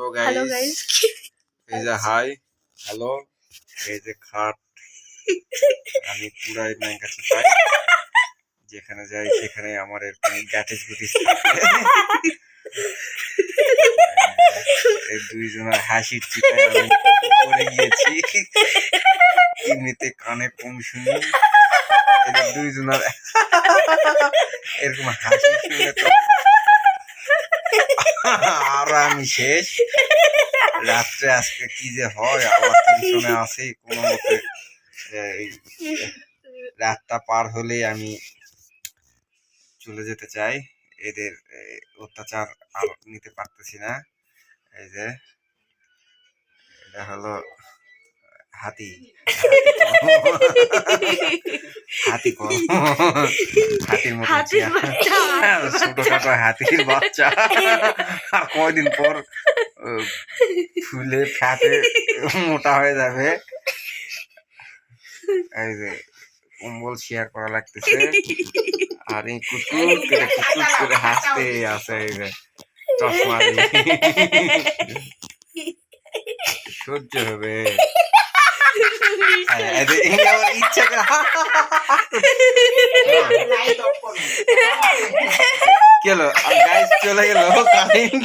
Hello guys এই যে hi hello এই যে খাট আমি পুরাই নাই কাছে পাই। যেখানে যাই সেখানে আমার এরকম গ্যাটিস গুটিস এই দুইজনের হাসির চিপায় আমি পড়ে গিয়েছি। এমনিতে কানে কম শুনি। দুইজনের এরকম হাসি শুনে তো আর আমি শেষ। রাত্রে আজকে কি যে হয়, আবার টেনশনে আছি, কোনো মতে রাতটা পার হলেই আমি চলে যেতে চাই। এদের অত্যাচার আর নিতে পারতেছি না। এই যে, এটা হলো হাতি। হাতি কম হাতির মতো হাতির। বাচ্চা। হাতির বাচ্চা। আর কয়দিন পর ফুলে ফ্যাটে মোটা হয়ে যাবে। এই যে কম্বল শেয়ার করা লাগতেছে। আর এই কুকুর করে কুকুর করে হাসতে আছে এই যে চশমা সহ্য হবে। হ্যাঁ, ইচ্ছা গেল গাইস চলে গেল? কারেন্ট